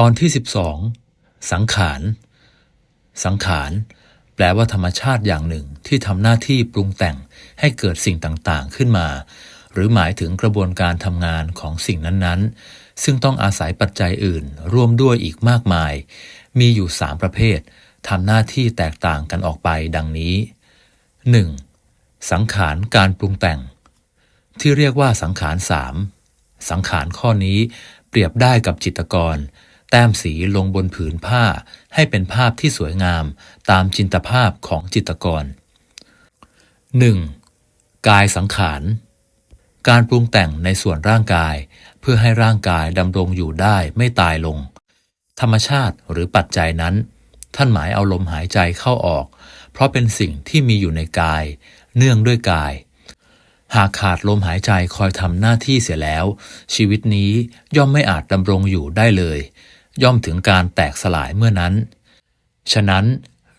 ตอนที่ 12 สังขาร สังขาร แปลว่าธรรมชาติอย่างหนึ่งที่ทำหน้าที่ปรุงแต่งให้เกิดสิ่งต่างๆ ขึ้นมา หรือหมายถึงกระบวนการทำงานของสิ่งนั้นๆ ซึ่งต้องอาศัยปัจจัยอื่น ร่วมด้วยอีกมากมาย มีอยู่สามประเภททำหน้าที่แตกต่างกันออกไปดังนี้ 1. สังขารการปรุงแต่ง ที่เรียกว่าสังขารสามสังขารข้อนี้เปรียบได้กับจิตกร แต้มสีลงบนผืนผ้าให้เป็นภาพที่สวยงามตามจินตภาพของจิตรกร 1. กายสังขาร การปรุงแต่งในส่วนร่างกาย เพื่อให้ร่างกายดำรงอยู่ได้ไม่ตายลง ธรรมชาติหรือปัจจัยนั้น ท่านหมายเอาลมหายใจเข้าออก เพราะเป็นสิ่งที่มีอยู่ในกาย เนื่องด้วยกายหากขาดลมหายใจคอยทำหน้าที่เสียแล้ว ชีวิตนี้ย่อมไม่อาจดำรงอยู่ได้เลย ย่อมถึงการแตกสลายเมื่อนั้น ฉะนั้น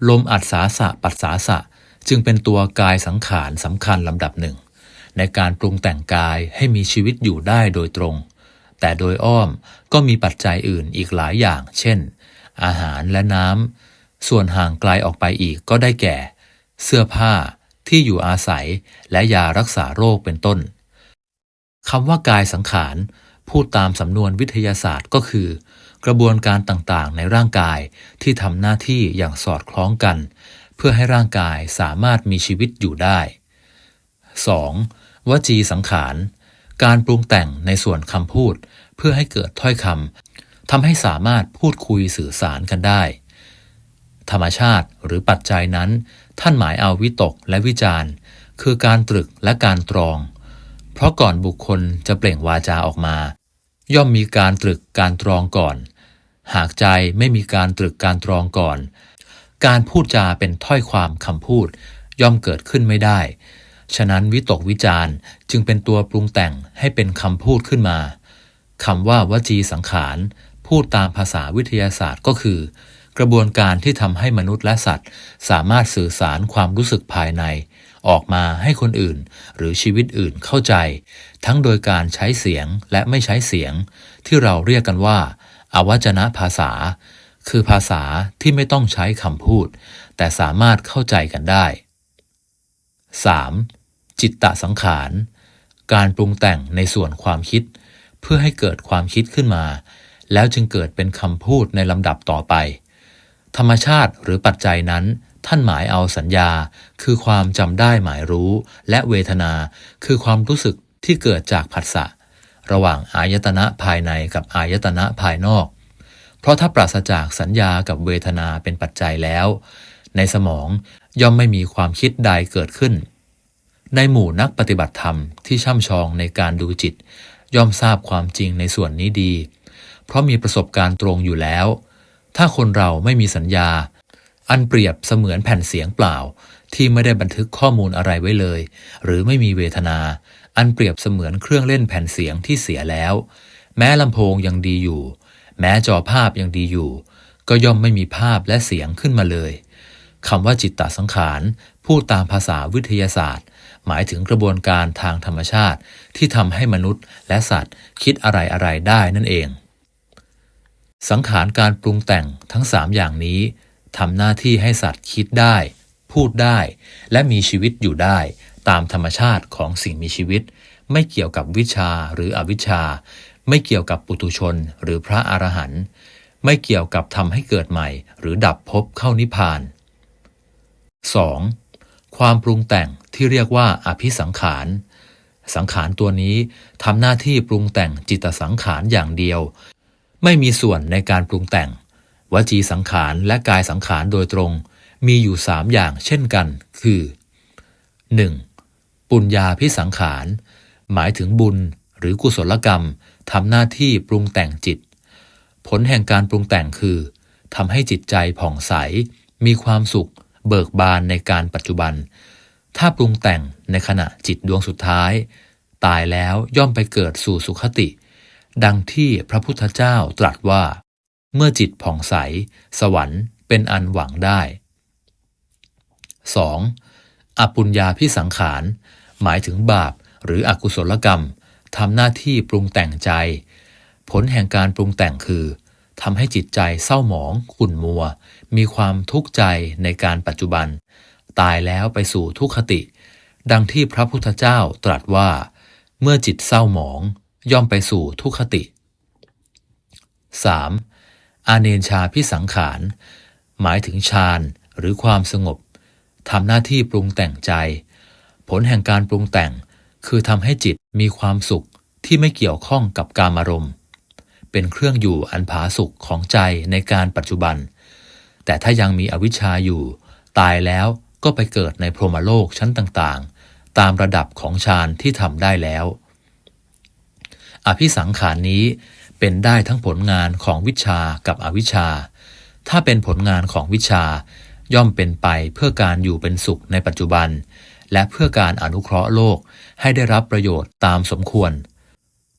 ลมอัดสาสะปัสสาสะจึงเป็นตัวกายสังขารสำคัญลำดับหนึ่ง ในการปรุงแต่งกายให้มีชีวิตอยู่ได้โดยตรง แต่โดยอ้อมก็มีปัจจัยอื่นอีกหลายอย่าง เช่น อาหารและน้ำส่วนห่างไกลออกไปอีกก็ได้แก่ เสื้อผ้าที่อยู่อาศัยและยารักษาโรคเป็นต้นคำว่ากายสังขารพูดตามสำนวนวิทยาศาสตร์ก็คือ กระบวนการต่างๆ ในร่างกายที่ทำหน้าที่อย่างสอดคล้องกัน เพื่อให้ร่างกายสามารถมีชีวิตอยู่ได้ 2. วจีสังขาร การปรุงแต่งในส่วนคำพูด เพื่อให้เกิดถ้อยคำทำให้สามารถพูดคุยสื่อสารกันได้ ธรรมชาติหรือปัจจัยนั้น ท่านหมายเอาวิตกและวิจารณ์ คือการตรึกและการตรอง เพราะก่อนบุคคลจะเปล่งวาจาออกมา ย่อมมีการตรึกการตรองก่อน หากใจไม่มีการตรึกการตรองก่อน การพูดจาเป็นถ้อยความคำพูด ย่อมเกิดขึ้นไม่ได้ ฉะนั้นวิตกวิจารณ์จึงเป็นตัวปรุงแต่งให้เป็นคำพูดขึ้นมาคำว่าวจีสังขาร พูดตามภาษาวิทยาศาสตร์ก็คือ กระบวนการที่ทำให้มนุษย์และสัตว์ สามารถสื่อสารความรู้สึกภายใน ออกมาให้คนอื่น หรือชีวิตอื่นเข้าใจ ทั้งโดยการใช้เสียงและไม่ใช้เสียง ที่เราเรียกกันว่า อวัจนะภาษา คือภาษาที่ไม่ต้องใช้คำพูด แต่สามารถเข้าใจกันได้ 3. จิตตสังขาร การปรุงแต่งในส่วนความคิด เพื่อให้เกิดความคิดขึ้นมา แล้วจึงเกิดเป็นคำพูดในลำดับต่อไป ธรรมชาติหรือปัจจัยนั้นท่านหมายเอาสัญญา คือความจำได้หมายรู้ และเวทนา คือความรู้สึกที่เกิดจากผัสสะ ระหว่างอายตนะภายในกับอายตนะภายนอก เพราะถ้าปราศจากสัญญากับเวทนาเป็นปัจจัยแล้ว ในสมองย่อมไม่มีความคิดใดเกิดขึ้น ในหมู่นักปฏิบัติธรรมที่ช่ำชองในการดูจิต ย่อมทราบความจริงในส่วนนี้ดี เพราะมีประสบการณ์ตรงอยู่แล้ว ถ้าคนเราไม่มีสัญญา อันเปรียบเสมือนแผ่นเสียงเปล่า ที่ไม่ได้บันทึกข้อมูลอะไรไว้เลย หรือไม่มีเวทนา อันเปรียบเสมือนเครื่องเล่นแผ่นเสียงที่เสียแล้ว แม้ลำโพงยังดีอยู่ แม้จอภาพยังดีอยู่ ก็ย่อมไม่มีภาพและเสียงขึ้นมาเลยคำว่าจิตตสังขารพูดตามภาษาวิทยาศาสตร์ หมายถึงกระบวนการทางธรรมชาติ ที่ทำให้มนุษย์และสัตว์ คิดอะไรอะไรได้นั่นเอง สังขารการปรุงแต่งทั้งสามอย่างนี้ทำหน้าที่ให้สัตว์คิดได้ พูดได้ และมีชีวิตอยู่ได้ ตามธรรมชาติของสิ่งมีชีวิต ไม่เกี่ยวกับวิชาหรืออวิชชา ไม่เกี่ยวกับปุถุชนหรือพระอรหันต์ไม่เกี่ยวกับทำให้เกิดใหม่ หรือดับภพเข้านิพพาน 2. ความปรุงแต่งที่เรียกว่าอภิสังขารสังขารตัวนี้ทำหน้าที่ปรุงแต่งจิตสังขารอย่างเดียว ไม่มีส่วนในการปรุงแต่ง วจีสังขารและกายสังขารโดยตรง มีอยู่สามอย่างเช่นกัน คือ 1. ปุญญาพิสังขาร หมายถึงบุญหรือกุศลกรรมทำหน้าที่ปรุงแต่งจิต ผลแห่งการปรุงแต่งคือทำให้จิตใจผ่องใส มีความสุข เบิกบานในการปัจจุบัน ถ้าปรุงแต่งในขณะจิตดวงสุดท้าย ตายแล้วย่อมไปเกิดสู่สุขติ ดังที่พระพุทธเจ้าตรัสว่า เมื่อจิตผ่องใส สวรรค์เป็นอันหวังได้ 2. อปุญญาพิสังขาร หมายถึงบาปหรืออกุศลกรรมทำหน้าที่ปรุงแต่งใจ ผลแห่งการปรุงแต่งคือทำให้จิตใจเศร้าหมอง ขุ่นมัว มีความทุกข์ใจในการปัจจุบัน ตายแล้วไปสู่ทุกขติ ดังที่พระพุทธเจ้าตรัสว่า เมื่อจิตเศร้าหมอง ย่อมไปสู่ทุกขติ 3. อาเนนชาพิสังขาร หมายถึงฌานหรือความสงบ ทำหน้าที่ปรุงแต่งใจ ผลแห่งการปรุงแต่งคือทำให้จิตมีความสุขที่ไม่เกี่ยวข้องกับการอารมณ์ เป็นเครื่องอยู่อันผาสุขของใจในการปัจจุบัน แต่ถ้ายังมีอวิชชาอยู่ ตายแล้วก็ไปเกิดในพรหมโลกชั้นต่างๆ ตามระดับของฌานที่ทำได้แล้ว อภิสังขารนี้เป็นได้ทั้งผลงานของวิชากับอวิชชา ถ้าเป็นผลงานของวิชา ย่อมเป็นไปเพื่อการอยู่เป็นสุขในปัจจุบัน และเพื่อการอนุเคราะห์โลกให้ได้รับประโยชน์ตามสมควร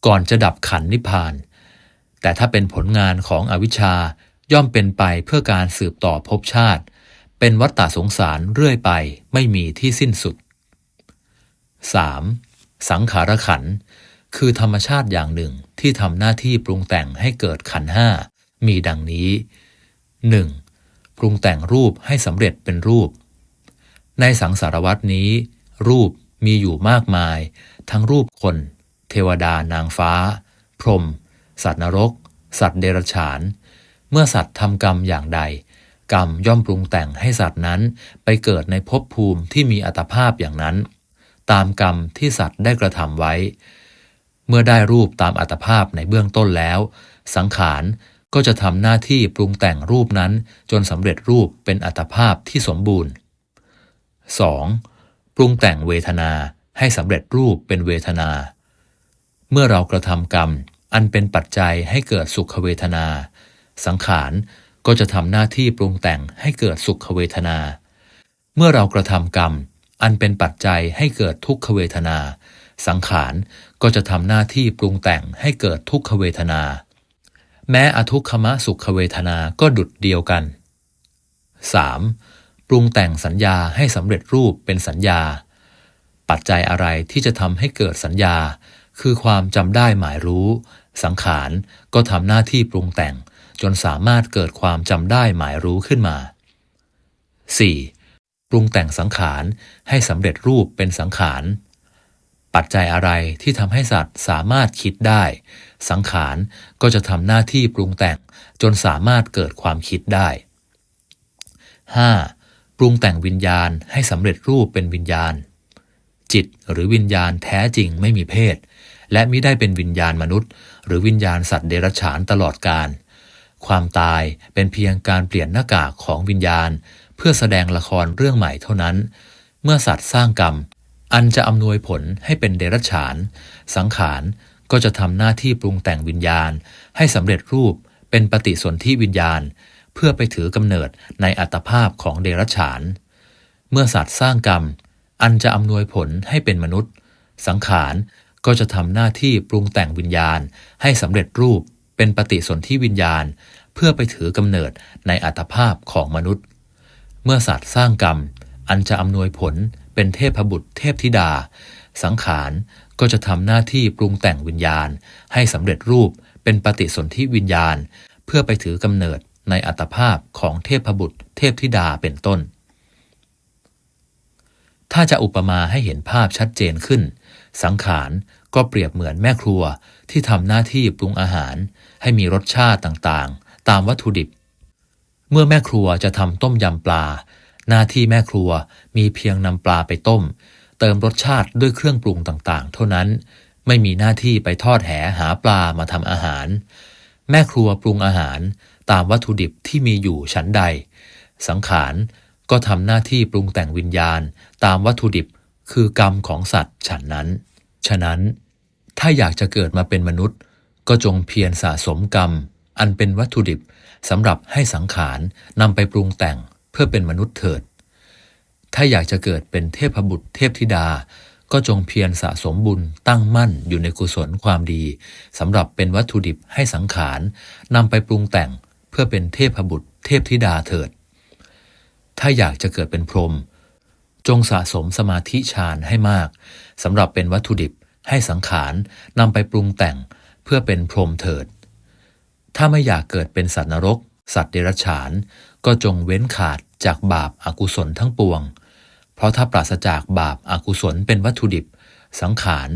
ก่อนจะดับขันนิพพาน แต่ถ้าเป็นผลงานของอวิชชาย่อมเป็นไปเพื่อการสืบต่อภพชาติ เป็นวัฏฏะสงสารเรื่อยไปไม่มีที่สิ้นสุด 3. สังขารขัน คือธรรมชาติอย่างหนึ่งที่ทำหน้าที่ปรุงแต่งให้เกิดขันห้ามีดังนี้ 1. ปรุงแต่งรูปให้สำเร็จเป็นรูป ในสังสารวัตนี้ รูปมีอยู่มากมาย ทั้งรูปคน เทวดานางฟ้า พรหมสัตว์นรก สัตว์เดรัจฉาน เมื่อสัตว์ทำกรรมอย่างใด กรรมย่อมปรุงแต่งให้สัตว์นั้นไปเกิดในภพภูมิที่มีอัตภาพอย่างนั้น ตามกรรมที่สัตว์ได้กระทำไว้ เมื่อได้รูปตามอัตภาพในเบื้องต้นแล้ว สังขาร ก็จะทำหน้าที่ปรุงแต่งรูปนั้นจนสำเร็จรูปเป็นอัตภาพที่สมบูรณ์ 2. ปรุงแต่งเวทนาให้สำเร็จรูปเป็นเวทนา เมื่อเรากระทำกรรม อันเป็นปัจจัยให้เกิดสุขเวทนา สังขารก็จะทำหน้าที่ปรุงแต่งให้เกิดสุขเวทนา เมื่อเรากระทำกรรม อันเป็นปัจจัยให้เกิดทุกขเวทนา สังขารก็จะทำหน้าที่ปรุงแต่งให้เกิดทุกขเวทนา แม้อทุกขมะสุขเวทนาก็ดุดเดียวกัน 3. ปรุงแต่งสัญญาให้สำเร็จรูปเป็นสัญญา ปัจจัยอะไรที่จะทำให้เกิดสัญญา คือความจำได้หมายรู้ สังขารก็ทำหน้าที่ปรุงแต่ง จนสามารถเกิดความจำได้หมายรู้ขึ้นมา 4. ปรุงแต่งสังขารให้สำเร็จรูปเป็นสังขาร ปัจจัยอะไรที่ทำให้สัตว์สามารถคิดได้ สังขารก็จะทำหน้าที่ปรุงแต่งจนสามารถเกิดความคิดได้ 5. ปรุงแต่งวิญญาณให้สำเร็จรูปเป็นวิญญาณ จิตหรือวิญญาณแท้จริงไม่มีเพศ และมิได้เป็นวิญญาณมนุษย์ หรือวิญญาณสัตว์เดรัจฉานตลอดกาลความตายเป็นเพียงการเปลี่ยนหน้ากากของวิญญาณ เพื่อแสดงละครเรื่องใหม่เท่านั้น เมื่อสัตว์สร้างกรรมอันจะอำนวยผลให้เป็นเดรัจฉาน สังขาร ก็จะทำหน้าที่ปรุงแต่งวิญญาณ ให้สำเร็จรูปเป็นปฏิสนธิวิญญาณ เพื่อไปถือกำเนิดในอัตภาพของเดรัจฉาน เมื่อสัตว์สร้างกรรม อันจะอำนวยผลให้เป็นมนุษย์ สังขารก็จะทำหน้าที่ปรุงแต่งวิญญาณ ให้สำเร็จรูปเป็นปฏิสนธิวิญญาณ เพื่อไปถือกำเนิดในอัตภาพของมนุษย์ เมื่อสัตว์สร้างกรรม อันจะอำนวยผลเป็นเทพบุตรเทพธิดา สังขาร ก็จะทำหน้าที่ปรุงแต่งวิญญาณ ให้สำเร็จรูปเป็นปฏิสนธิวิญญาณ เพื่อไปถือกำเนิดในอัตภาพของเทพบุตร เทพธิดาเป็นต้น ถ้าจะอุปมาให้เห็นภาพชัดเจนขึ้น สังขารก็เปรียบเหมือนแม่ครัวที่ทำหน้าที่ปรุงอาหาร ให้มีรสชาติต่างๆ ตามวัตถุดิบ เมื่อแม่ครัวจะทำต้มยำปลา หน้าที่แม่ครัวมีเพียงนำปลาไปต้ม เติมรสชาติด้วยเครื่องปรุงต่างๆ เท่านั้น ไม่มีหน้าที่ไปทอดแหหาปลามาทำอาหาร แม่ครัวปรุงอาหารตามวัตถุดิบที่มีอยู่ชั้นใด สังขารก็ทำหน้าที่ปรุงแต่งวิญญาณตามวัตถุดิบคือกรรมของสัตว์ฉันนั้น ฉะนั้น ถ้าอยากจะเกิดมาเป็นมนุษย์ ก็จงเพียรสะสมกรรม อันเป็นวัตถุดิบสำหรับให้สังขารนำไปปรุงแต่งเพื่อเป็นมนุษย์เถิด ถ้าอยากจะเกิดเป็นเทพบุตรเทพธิดา ก็จงเพียรสะสมบุญตั้งมั่นอยู่ในกุศลความดีสำหรับเป็นวัตถุดิบให้สังขารนำไปปรุงแต่งเพื่อเป็นเทพบุตรเทพธิดาเถิด ถ้าอยากจะเกิดเป็นพรหมจงสะสมสมาธิฌานให้มากสำหรับเป็นวัตถุดิบให้สังขารนำไปปรุงแต่งเพื่อเป็นพรหมเถิด ถ้าไม่อยากเกิดเป็นสัตว์นรก สัตว์เดรัจฉาน ก็จงเว้นขาดจากบาปอากุศลทั้งปวง เพราะถ้าปราศจากบาปอากุศลเป็นวัตถุดิบ สังขาร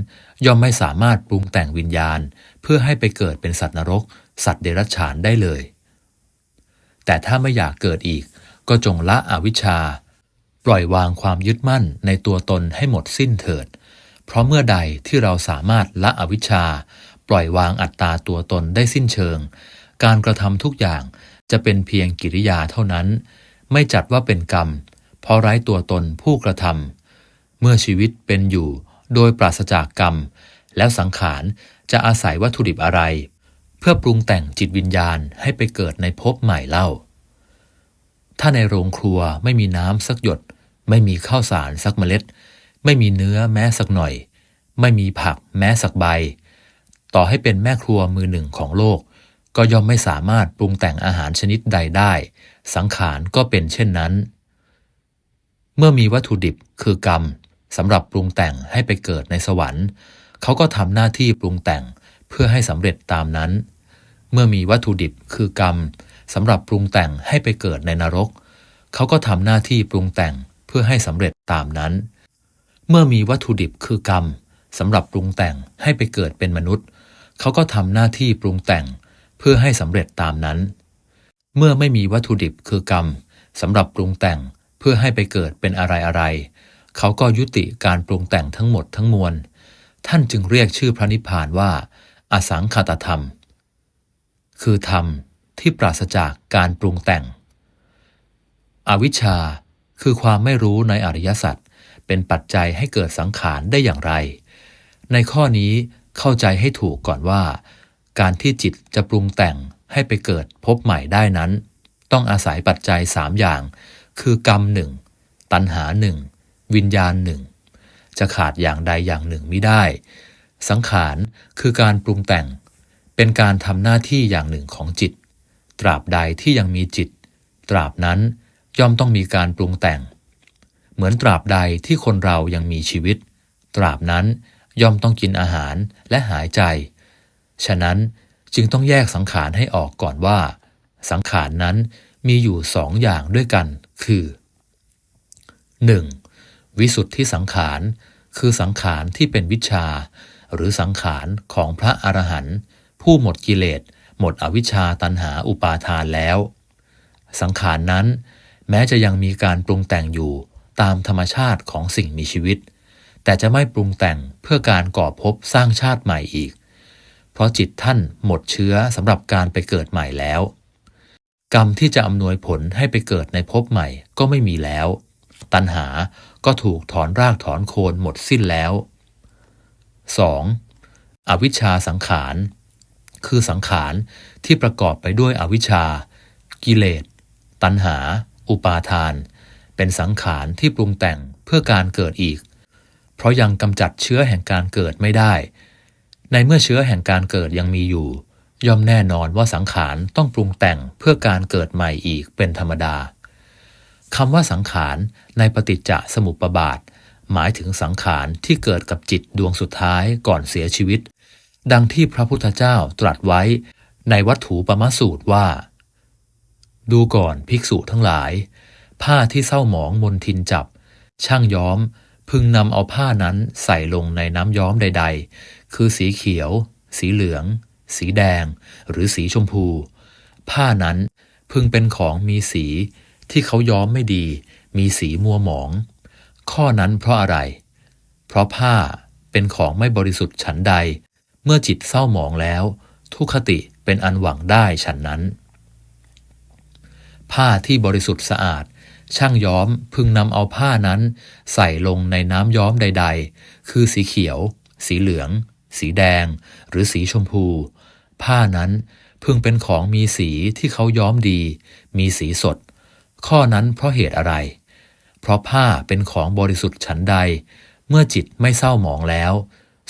ย่อมไม่สามารถปรุงแต่งวิญญาณ เพื่อให้ไปเกิดเป็นสัตว์นรก สัตว์เดรัจฉานได้เลย แต่ถ้าไม่อยากเกิดอีก ก็จงละอวิชชา ปล่อยวางความยึดมั่นในตัวตนให้หมดสิ้นเถิด เพราะเมื่อใดที่เราสามารถละอวิชชา ปล่อยวางอัตตาตัวตนได้สิ้นเชิง การกระทำทุกอย่าง จะเป็นเพียงกิริยาเท่านั้น ไม่จัดว่าเป็นกรรม เพราะไร้ตัวตนผู้กระทำเมื่อชีวิตเป็นอยู่โดยปราศจากกรรม แล้วสังขารจะอาศัยวัตถุดิบอะไร เพื่อปรุงแต่งจิตวิญญาณให้ไปเกิดในภพใหม่เล่า ถ้าในโรงครัวไม่มีน้ำสักหยด ไม่มีข้าวสารสักเมล็ด ไม่มีเนื้อแม้สักหน่อย ไม่มีผักแม้สักใบ ต่อให้เป็นแม่ครัวมือหนึ่งของโลก ก็ย่อมไม่สามารถปรุงแต่งอาหารชนิดใดได้ สังขารก็เป็นเช่นนั้น เมื่อมีวัตถุดิบคือกรรมสำหรับปรุงแต่งให้ไปเกิดในสวรรค์ เขาก็ทำหน้าที่ปรุงแต่งเพื่อให้สำเร็จตามนั้น เมื่อมีวัตถุดิบคือกรรมสำหรับปรุงแต่งให้ไปเกิดในนรก เขาก็ทำหน้าที่ปรุงแต่งเพื่อให้สำเร็จตามนั้น เมื่อมีวัตถุดิบคือกรรมสำหรับปรุงแต่งให้ไปเกิดเป็นมนุษย์ เขาก็ทำหน้าที่ปรุงแต่ง เพื่อให้สำเร็จตามนั้น เมื่อไม่มีวัตถุดิบคือกรรมสำหรับปรุงแต่งเพื่อให้ไปเกิดเป็นอะไรอะไรเขาก็ยุติการปรุงแต่งทั้งหมดทั้งมวล ท่านจึงเรียกชื่อพระนิพพานว่า อสังขตธรรม คือธรรมที่ปราศจากการปรุงแต่ง อวิชชาคือความไม่รู้ในอริยสัจเป็นปัจจัยให้เกิดสังขารได้อย่างไร ในข้อนี้เข้าใจให้ถูกก่อนว่า การที่จิตจะปรุงแต่งให้ไปเกิดพบใหม่ได้นั้น ต้องอาศัยปัจจัยสามอย่าง คือกรรมหนึ่งตัณหาหนึ่งวิญญาณหนึ่งจะขาดอย่างใดอย่างหนึ่งไม่ได้ สังขารคือการปรุงแต่ง เป็นการทำหน้าที่อย่างหนึ่งของจิต ตราบใดที่ยังมีจิต ตราบนั้นย่อมต้องมีการปรุงแต่ง เหมือนตราบใดที่คนเรายังมีชีวิต ตราบนั้นย่อมต้องกินอาหารและหายใจ ฉะนั้นจึงต้องแยกสังขารให้ออกก่อนว่า สังขารนั้นมีอยู่สองอย่างด้วยกัน คือ 1. วิสุทธิสังขาร คือสังขารที่เป็นวิชา หรือสังขารของพระอรหันต์ผู้หมดกิเลส หมดอวิชชาตันหาอุปาทานแล้ว สังขารนั้น แม้จะยังมีการปรุงแต่งอยู่ตามธรรมชาติของสิ่งมีชีวิต แต่จะไม่ปรุงแต่งเพื่อการก่อภพสร้างชาติใหม่อีก เพราะจิตท่านหมดเชื้อสำหรับการไปเกิดใหม่แล้ว กรรมที่จะอำนวยผลให้ไปเกิดในภพใหม่ก็ไม่มีแล้ว ตัณหาก็ถูกถอนรากถอนโคนหมดสิ้นแล้ว 2. อวิชชาสังขาร คือสังขารที่ประกอบไปด้วยอวิชชา กิเลส ตัณหา อุปาทาน เป็นสังขารที่ปรุงแต่งเพื่อการเกิดอีก เพราะยังกำจัดเชื้อแห่งการเกิดไม่ได้ ในเมื่อเชื้อแห่งการเกิดยังมีอยู่ ย่อมแน่นอนว่าสังขารต้องปรุงแต่งเพื่อการเกิดใหม่อีกเป็นธรรมดาคำว่าสังขารในปฏิจจสมุปบาท หมายถึงสังขารที่เกิดกับจิตดวงสุดท้ายก่อนเสียชีวิต ดังที่พระพุทธเจ้าตรัสไว้ในวัตถุปมสูตรว่า ดูก่อนภิกษุทั้งหลาย ผ้าที่เศร้าหมองมนทินจับ ช่างย้อม พึงนำเอาผ้านั้นใส่ลงในน้ำย้อมใด ๆ คือสีเขียว สีเหลือง สีแดง หรือสีชมพู ผ้านั้นพึงเป็นของมีสีที่เขาย้อมไม่ดี มีสีมัวหมอง ข้อนั้นเพราะอะไร เพราะผ้าเป็นของไม่บริสุทธิ์ฉันใด เมื่อจิตเศร้าหมองแล้ว ทุกขติเป็นอันหวังได้ฉันนั้น ผ้าที่บริสุทธิ์สะอาด ช่างย้อมพึงนำเอาผ้านั้น ใส่ลงในน้ำย้อมใด ๆ คือสีเขียว สีเหลือง สีแดง หรือสีชมพู ผ้านั้นพึงเป็นของมีสีที่เขาย้อมดี มีสีสด ข้อนั้นเพราะเหตุอะไร เพราะผ้าเป็นของบริสุทธิ์ฉันใด เมื่อจิตไม่เศร้าหมองแล้ว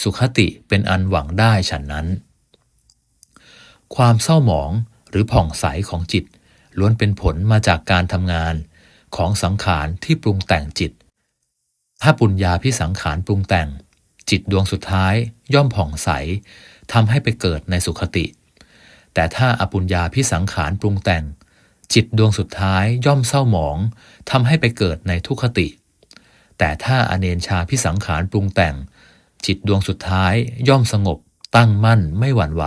สุขติเป็นอันหวังได้ฉันนั้น ความเศร้าหมองหรือผ่องใสของจิต ล้วนเป็นผลมาจากการทำงานของสังขารที่ปรุงแต่งจิต ถ้าปุญญาพิสังขารปรุงแต่ง จิตดวงสุดท้าย ย่อมผ่องใสทำให้ไปเกิดในสุขติ แต่ถ้าอปุญญาพิสังขารปรุงแต่ง จิตดวงสุดท้ายย่อมเศร้าหมองทำให้ไปเกิดในทุกขติ แต่ถ้าอเนนชาพิสังขารปรุงแต่ง จิตดวงสุดท้ายย่อมสงบ ตั้งมั่นไม่หวั่นไหว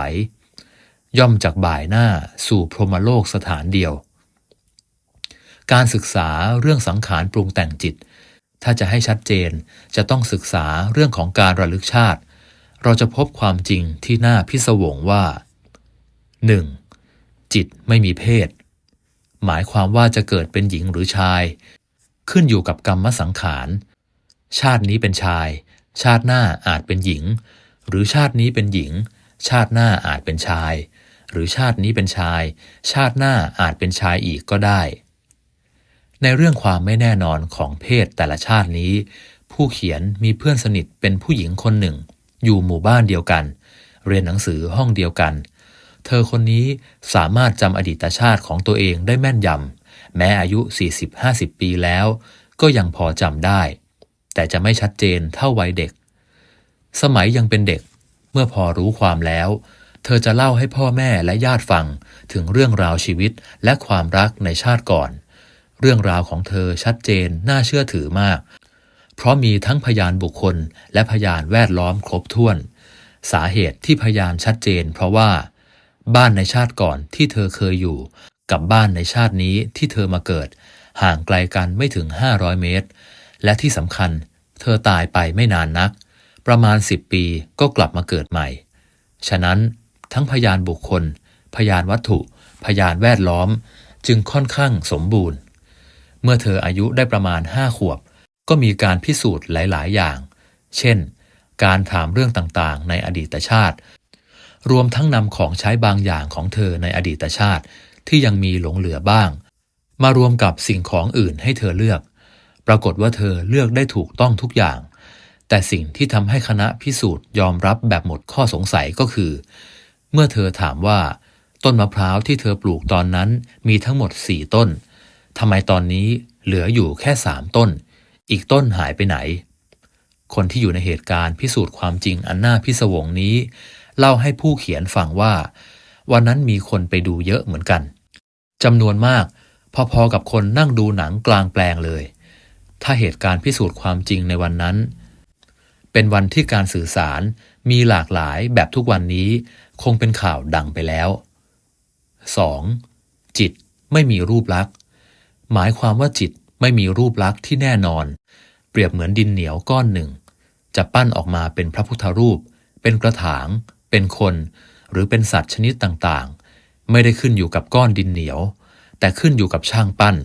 ย่อมจากบ่ายหน้าสู่พรหมโลกสถานเดียว การศึกษาเรื่องสังขารปรุงแต่งจิตถ้าจะให้ชัดเจนจะต้องศึกษาเรื่องของการระลึกชาติ เราจะพบความจริงที่น่าพิศวงว่า 1. จิตไม่มีเพศ หมายความว่าจะเกิดเป็นหญิงหรือชาย ขึ้นอยู่กับกรรมสังขาร ชาตินี้เป็นชาย ชาติหน้าอาจเป็นหญิง หรือชาตินี้เป็นหญิง ชาติหน้าอาจเป็นชาย หรือชาตินี้เป็นชาย ชาติหน้าอาจเป็นชายอีกก็ได้ ในเรื่องความไม่แน่นอนของเพศแต่ละชาตินี้ ผู้เขียนมีเพื่อนสนิทเป็นผู้หญิงคนหนึ่ง อยู่หมู่บ้านเดียวกัน เรียนหนังสือห้องเดียวกัน เธอคนนี้สามารถจำอดีตชาติของตัวเองได้แม่นยำแม้อายุ 40-50 ปีแล้ว ก็ยังพอจำได้ แต่จะไม่ชัดเจนเท่าวัยเด็ก สมัยยังเป็นเด็ก เมื่อพอรู้ความแล้ว เธอจะเล่าให้พ่อแม่และญาติฟังถึงเรื่องราวชีวิตและความรักในชาติก่อน เรื่องราวของเธอชัดเจนน่าเชื่อถือมาก เพราะมีทั้งพยานบุคคล และพยานแวดล้อมครบถ้วน สาเหตุที่พยานชัดเจน เพราะว่า บ้านในชาติก่อนที่เธอเคยอยู่ กับบ้านในชาตินี้ที่เธอมาเกิด ห่างไกลกันไม่ถึง 500 เมตร และที่สำคัญ เธอตายไปไม่นานนัก ประมาณ 10 ปีก็กลับมาเกิดใหม่ ฉะนั้นทั้งพยานบุคคล พยานวัตถุ พยานแวดล้อม จึงค่อนข้างสมบูรณ์ เมื่อเธออายุได้ประมาณห้าขวบ ก็มีการพิสูจน์หลาย ๆ อย่าง เช่น การถามเรื่องต่างๆ ในอดีตชาติ รวมทั้งนำของใช้บางอย่างของเธอในอดีตชาติ ที่ยังมีหลงเหลือบ้าง มารวมกับสิ่งของอื่นให้เธอเลือก ปรากฏว่าเธอเลือกได้ถูกต้องทุกอย่าง แต่สิ่งที่ทำให้คณะพิสูจน์ยอมรับแบบหมดข้อสงสัยก็คือ เมื่อเธอถามว่า ต้นมะพร้าวที่เธอปลูกตอนนั้นมีทั้งหมดสี่ต้นทำไมตอนนี้เหลืออยู่แค่สามต้น อีกต้นหายไปไหน คนที่อยู่ในเหตุการณ์พิสูจน์ความจริงอันน่าพิศวงนี้ เล่าให้ผู้เขียนฟังว่า วันนั้นมีคนไปดูเยอะเหมือนกันจำนวนมาก พอๆกับคนนั่งดูหนังกลางแปลงเลย ถ้าเหตุการณ์พิสูจน์ความจริงในวันนั้น เป็นวันที่การสื่อสารมีหลากหลายแบบทุกวันนี้คงเป็นข่าวดังไปแล้ว 2. จิตไม่มีรูปลักษณ์ หมายความว่าจิต ไม่มีรูปลักษณ์ที่แน่นอน เปรียบเหมือนดินเหนียวก้อนหนึ่ง จะปั้นออกมาเป็นพระพุทธรูป เป็นกระถาง เป็นคน หรือเป็นสัตว์ชนิดต่างๆ ไม่ได้ขึ้นอยู่กับก้อนดินเหนียว แต่ขึ้นอยู่กับช่างปั้น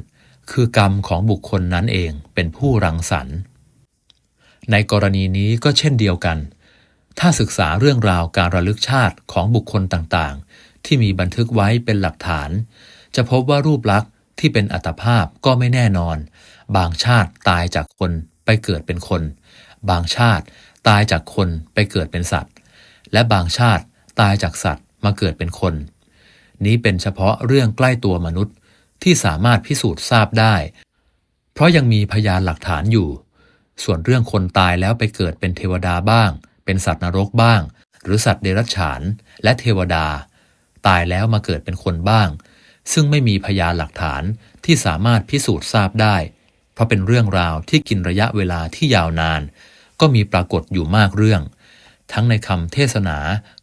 คือกรรมของบุคคลนั้นเองเป็นผู้รังสรรค์ ในกรณีนี้ก็เช่นเดียวกัน ถ้าศึกษาเรื่องราวการระลึกชาติของบุคคลต่างๆ ที่มีบันทึกไว้เป็นหลักฐาน จะพบว่ารูปลักษณ์ ที่เป็นอัตภาพก็ไม่แน่นอน บางชาติตายจากคนไปเกิดเป็นคน บางชาติตายจากคนไปเกิดเป็นสัตว์ และบางชาติตายจากสัตว์มาเกิดเป็นคน นี้เป็นเฉพาะเรื่องใกล้ตัวมนุษย์ที่สามารถพิสูจน์ทราบได้ เพราะยังมีพยานหลักฐานอยู่ ส่วนเรื่องคนตายแล้วไปเกิดเป็นเทวดาบ้าง เป็นสัตว์นรกบ้าง หรือสัตว์เดรัจฉาน และเทวดา ตายแล้วมาเกิดเป็นคนบ้าง ซึ่งไม่มีพยานหลักฐานที่สามารถพิสูจน์ทราบได้ เพราะเป็นเรื่องราวที่กินระยะเวลาที่ยาวนาน ก็มีปรากฏอยู่มากเรื่อง ทั้งในคำเทศนา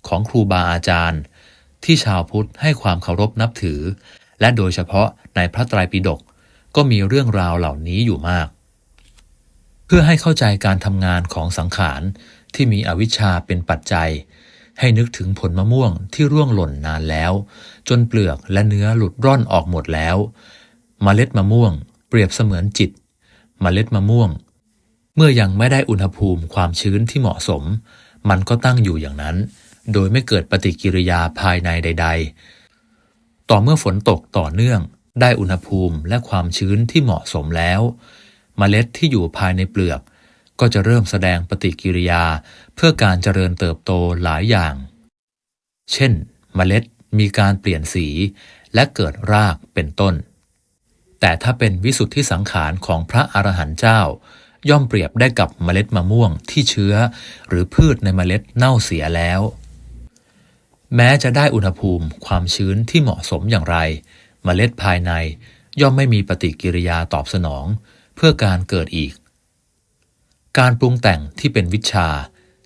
ของครูบาอาจารย์ ที่ชาวพุทธให้ความเคารพนับถือ และโดยเฉพาะในพระไตรปิฎกก็มีเรื่องราวเหล่านี้อยู่มาก เพื่อให้เข้าใจการทำงานของสังขารที่มีอวิชชาเป็นปัจจัย ให้นึกถึงผลมะม่วงที่ร่วงหล่นนานแล้ว จนเปลือกและเนื้อหลุดร่อนออกหมดแล้วมเมล็ดมะม่วง เปรียบเสมือนจิตมเมล็ดมะม่วง เมื่อยังไม่ได้อุณหภูมิความชื้นที่เหมาะสม มันก็ตั้งอยู่อย่างนั้น โดยไม่เกิดปฏิกิริยาภายในใด ๆ ต่อเมื่อฝนตกต่อเนื่องได้อุณหภูมิและความชื้นที่เหมาะสมแล้วเมล็ดที่อยู่ภายในเปลือก ก็จะเริ่มแสดงปฏิกิริยาเพื่อการเจริญเติบโตหลายอย่าง เช่น เมล็ดมีการเปลี่ยนสีและเกิดรากเป็นต้น แต่ถ้าเป็นวิสุทธิสังขารของพระอรหันต์เจ้า ย่อมเปรียบได้กับเมล็ดมะม่วงที่เชื้อ หรือพืชในเมล็ดเน่าเสียแล้ว แม้จะได้อุณหภูมิความชื้นที่เหมาะสมอย่างไร เมล็ดภายในย่อมไม่มีปฏิกิริยาตอบสนอง เพื่อการเกิดอีก การปรุงแต่งที่เป็นวิชา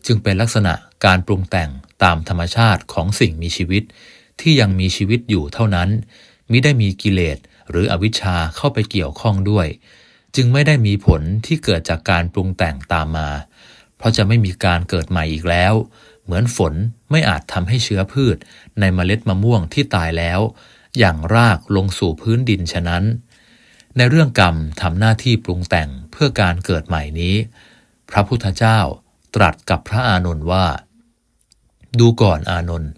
จึงเป็นลักษณะการปรุงแต่งตามธรรมชาติของสิ่งมีชีวิต ที่ยังมีชีวิตอยู่เท่านั้นมิได้มีกิเลสหรืออวิชชาเข้าไปเกี่ยวข้องด้วย จึงไม่ได้มีผลที่เกิดจากการปรุงแต่งตามมา เพราะจะไม่มีการเกิดใหม่อีกแล้ว เหมือนฝนไม่อาจทำให้เชื้อพืช ในเมล็ดมะม่วงที่ตายแล้ว อย่างรากลงสู่พื้นดินฉะนั้น ในเรื่องกรรมทำหน้าที่ปรุงแต่งเพื่อการเกิดใหม่นี้ พระพุทธเจ้าตรัสกับพระอานนท์ว่า ดูก่อนอานนท์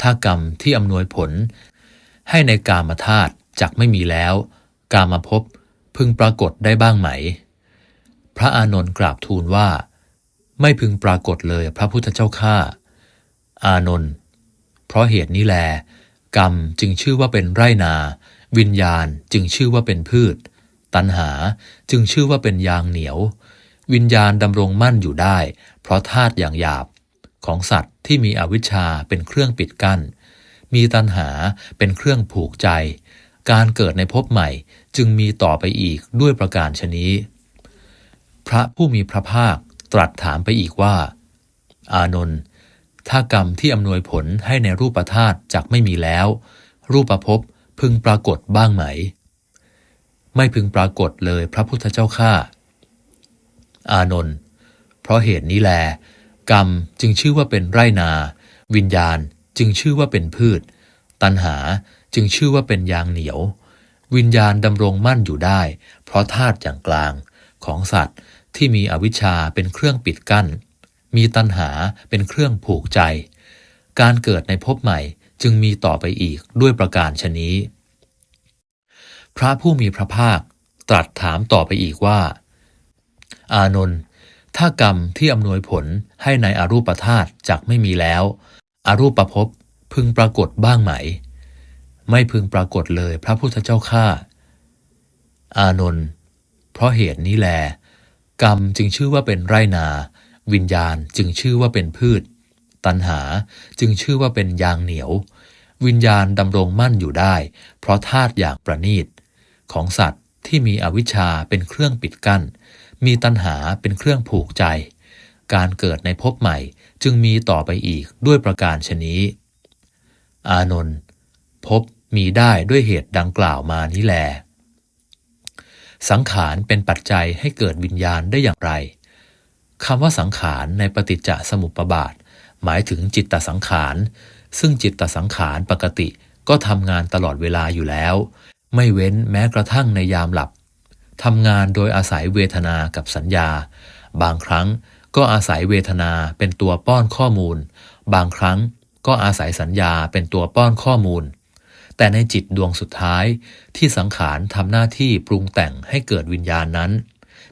ถ้ากรรมที่อำนวยผล ให้ในกามธาตุจักไม่มีแล้ว กามาพบพึงปรากฏได้บ้างไหม พระอานนท์กราบทูลว่า ไม่พึงปรากฏเลยพระพุทธเจ้าข้าอานนท์เพราะเหตุนี้แล กรรมจึงชื่อว่าเป็นไรนา วิญญาณจึงชื่อว่าเป็นพืช ตัณหาจึงชื่อว่าเป็นยางเหนียว วิญญาณดำรงมั่นอยู่ได้ เพราะธาตุอย่างหยาบของสัตว์ที่มีอวิชชาเป็นเครื่องปิดกั้น มีตัณหาเป็นเครื่องผูกใจ การเกิดในภพใหม่จึงมีต่อไปอีกด้วยประการชนี้ พระผู้มีพระภาคตรัสถามไปอีกว่า อานนท์ถ้ากรรมที่อำนวยผลให้ในรูปธาตุจักไม่มีแล้ว รูปภพพึงปรากฏบ้างไหม ไม่พึงปรากฏเลยพระพุทธเจ้าข้า อานนท์เพราะเหตุนี้แล กรรมจึงชื่อว่าเป็นไรนา วิญญาณจึงชื่อว่าเป็นพืช ตัณหาจึงชื่อว่าเป็นยางเหนียว วิญญาณดำรงมั่นอยู่ได้ เพราะธาตุอย่างกลางของสัตว์ที่มีอวิชชาเป็นเครื่องปิดกั้น มีตัณหาเป็นเครื่องผูกใจ การเกิดในภพใหม่จึงมีต่อไปอีกด้วยประการชนี้ พระผู้มีพระภาคตรัสถามต่อไปอีกว่า อานนท์ถ้ากรรมที่อำนวยผลให้ในอรูปธาตุจักไม่มีแล้ว อรูปภพพึงปรากฏบ้างไหม ไม่พึงปรากฏเลยพระพุทธเจ้าข้าอานนท์เพราะเหตุนี้แล กรรมจึงชื่อว่าเป็นไรนา วิญญาณจึงชื่อว่าเป็นพืช ตัณหาจึงชื่อว่าเป็นยางเหนียว วิญญาณดำรงมั่นอยู่ได้ เพราะธาตุอย่างประณีต ของสัตว์ที่มีอวิชชาเป็นเครื่องปิดกั้น มีตัณหาเป็นเครื่องผูกใจ การเกิดในภพใหม่จึงมีต่อไปอีกด้วยประการชนี้ อานนท์ภพมีได้ด้วยเหตุดังกล่าวมานี้แล สังขารเป็นปัจจัยให้เกิดวิญญาณได้อย่างไรคำว่าสังขารในปฏิจจสมุปบาท หมายถึงจิตตสังขาร ซึ่งจิตตสังขารปกติก็ทำงานตลอดเวลาอยู่แล้ว ไม่เว้นแม้กระทั่งในยามหลับ ทำงานโดยอาศัยเวทนากับสัญญา บางครั้งก็อาศัยเวทนาเป็นตัวป้อนข้อมูล บางครั้งก็อาศัยสัญญาเป็นตัวป้อนข้อมูล แต่ในจิตดวงสุดท้ายที่สังขารทำหน้าที่ปรุงแต่งให้เกิดวิญญาณนั้น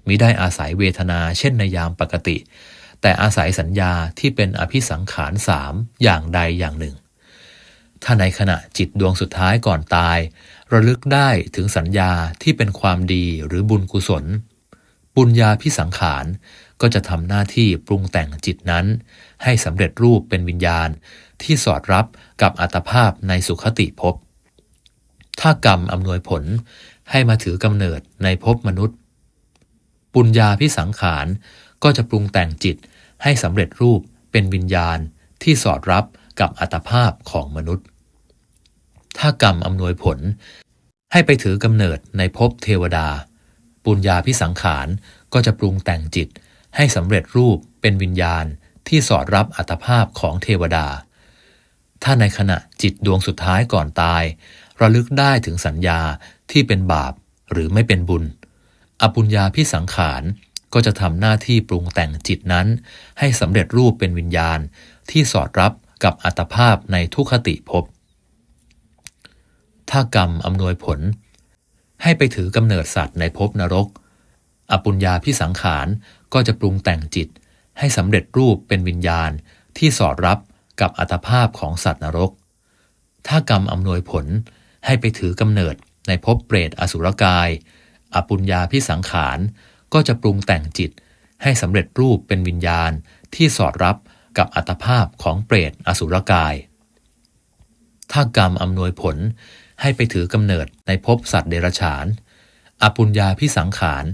มิได้อาศัยเวทนาเช่นในยามปกติ แต่อาศัยสัญญาที่เป็นอภิสังขารสามอย่างใดอย่างหนึ่ง ถ้าในขณะจิตดวงสุดท้ายก่อนตาย ระลึกได้ถึงสัญญาที่เป็นความดีหรือบุญกุศล ปุญญาพิสังขารก็จะทำหน้าที่ปรุงแต่งจิตนั้น ให้สำเร็จรูปเป็นวิญญาณที่สอดรับกับอัตภาพในสุขติภพ ถ้ากรรมอำนวยผลให้มาถือกำเนิดในภพมนุษย์ ปุญญาพิสังขารก็จะปรุงแต่งจิตให้สำเร็จรูปเป็นวิญญาณที่สอดรับกับอัตภาพของมนุษย์ ถ้ากรรมอำนวยผล ให้ไปถือกำเนิดในภพเทวดา ปุญญาพิสังขารก็จะปรุงแต่งจิต ให้สำเร็จรูปเป็นวิญญาณที่สอดรับอัตภาพของเทวดา ถ้าในขณะจิตดวงสุดท้ายก่อนตาย ระลึกได้ถึงสัญญาที่เป็นบาปหรือไม่เป็นบุญ อปุญญาพิสังขารก็จะทำหน้าที่ปรุงแต่งจิตนั้น ให้สำเร็จรูปเป็นวิญญาณที่สอดรับกับอัตภาพในทุกขติภพ ถ้ากรรมอำนวยผล ให้ไปถือกำเนิดสัตว์ในภพนรก อปุญญาพิสังขารก็จะปรุงแต่งจิต ให้สำเร็จรูปเป็นวิญญาณที่สอดรับกับอัตภาพของสัตว์นรก ถ้ากรรมอำนวยผลให้ไปถือกำเนิดในภพเปรตอสุรกาย อปุญญาพิสังขารก็จะปรุงแต่งจิต ให้สำเร็จรูปเป็นวิญญาณที่สอดรับกับอัตภาพของเปรตอสุรกาย ถ้ากรรมอำนวยผล ให้ไปถือกำเนิดในภพสัตว์เดรัจฉาน อปุญญาพิสังขาร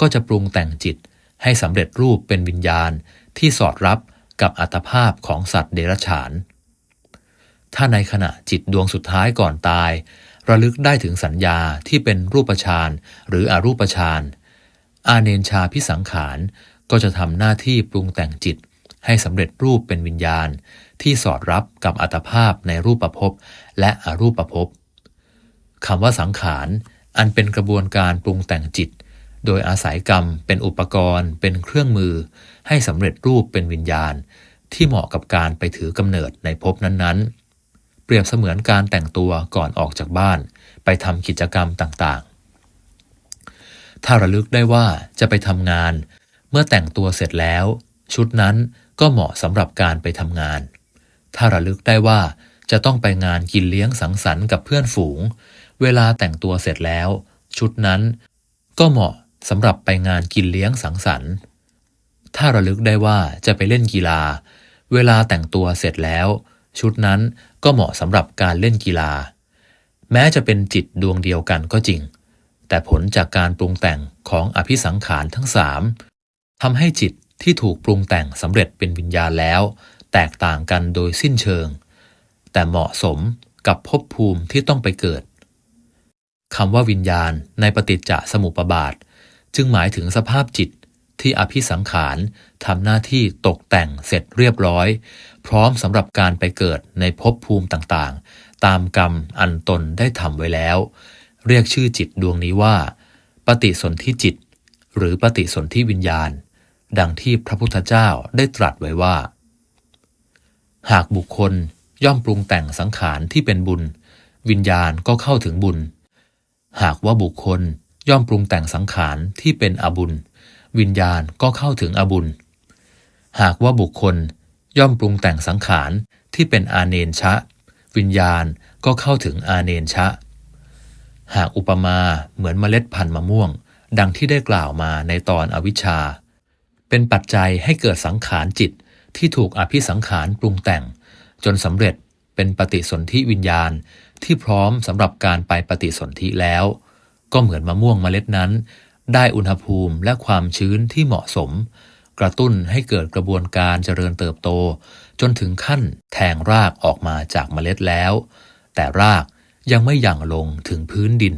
ก็จะปรุงแต่งจิตให้สำเร็จรูปเป็นวิญญาณที่สอดรับกับอัตภาพของสัตว์เดรัจฉาน ถ้าในขณะจิตดวงสุดท้ายก่อนตาย ระลึกได้ถึงสัญญาที่เป็นรูปฌานหรืออรูปฌาน อาเนนชาพิสังขารก็จะทำหน้าที่ปรุงแต่งจิตให้สำเร็จรูปเป็นวิญญาณ ที่สอดรับกับอัตภาพในรูปภพและอรูปภพ คำว่าสังขาร อันเป็นกระบวนการปรุงแต่งจิต โดยอาศัยกรรมเป็นอุปกรณ์ เป็นเครื่องมือ ให้สำเร็จรูปเป็นวิญญาณ ที่เหมาะกับการไปถือกำเนิดในภพนั้นๆ เปรียบเสมือนการแต่งตัวก่อนออกจากบ้าน ไปทำกิจกรรมต่างๆ ถ้าระลึกได้ว่าจะไปทำงาน เมื่อแต่งตัวเสร็จแล้ว ชุดนั้นก็เหมาะสำหรับการไปทำงาน ถ้าระลึกได้ว่าจะต้องไปงานกินเลี้ยงสังสรรค์กับเพื่อนฝูง เวลาแต่งตัวเสร็จแล้ว ชุดนั้นก็เหมาะสำหรับไปงานกินเลี้ยงสังสรรค์ ถ้าระลึกได้ว่าจะไปเล่นกีฬา เวลาแต่งตัวเสร็จแล้ว ชุดนั้นก็เหมาะสำหรับการเล่นกีฬา แม้จะเป็นจิตดวงเดียวกันก็จริง แต่ผลจากการปรุงแต่งของอภิสังขารทั้งสามทำให้จิตที่ถูกปรุงแต่งสำเร็จเป็นวิญญาณแล้ว แตกต่างกันโดยสิ้นเชิง แต่เหมาะสมกับภพภูมิที่ต้องไปเกิด คำว่าวิญญาณในปฏิจจสมุปบาท จึงหมายถึงสภาพจิตที่อภิสังขารทำหน้าที่ตกแต่งเสร็จเรียบร้อย พร้อมสำหรับการไปเกิดในภพภูมิต่างๆ ตามกรรมอันตนได้ทำไว้แล้ว เรียกชื่อจิตดวงนี้ว่า ปฏิสนธิจิต หรือปฏิสนธิวิญญาณ ดังที่พระพุทธเจ้าได้ตรัสไว้ว่า หากบุคคลย่อมปรุงแต่งสังขารที่เป็นบุญ วิญญาณก็เข้าถึงบุญ หากว่าบุคคลย่อมปรุงแต่งสังขารที่เป็นอบุญ วิญญาณก็เข้าถึงอบุญ หากว่าบุคคลย่อมปรุงแต่งสังขารที่เป็นอาเนนชะ วิญญาณก็เข้าถึงอาเนนชะ หากอุปมาเหมือนเมล็ดพันธุ์มะม่วง ดังที่ได้กล่าวมาในตอนอวิชชา เป็นปัจจัยให้เกิดสังขารจิตที่ถูกอภิสังขารปรุงแต่ง จนสำเร็จเป็นปฏิสนธิวิญญาณ ที่พร้อมสำหรับการไปปฏิสนธิแล้ว ก็เหมือนมะม่วงเมล็ดนั้น ได้อุณหภูมิและความชื้นที่เหมาะสม กระตุ้นให้เกิดกระบวนการเจริญเติบโต จนถึงขั้นแทงรากออกมาจากเมล็ดแล้ว แต่รากยังไม่หยั่งลงถึงพื้นดิน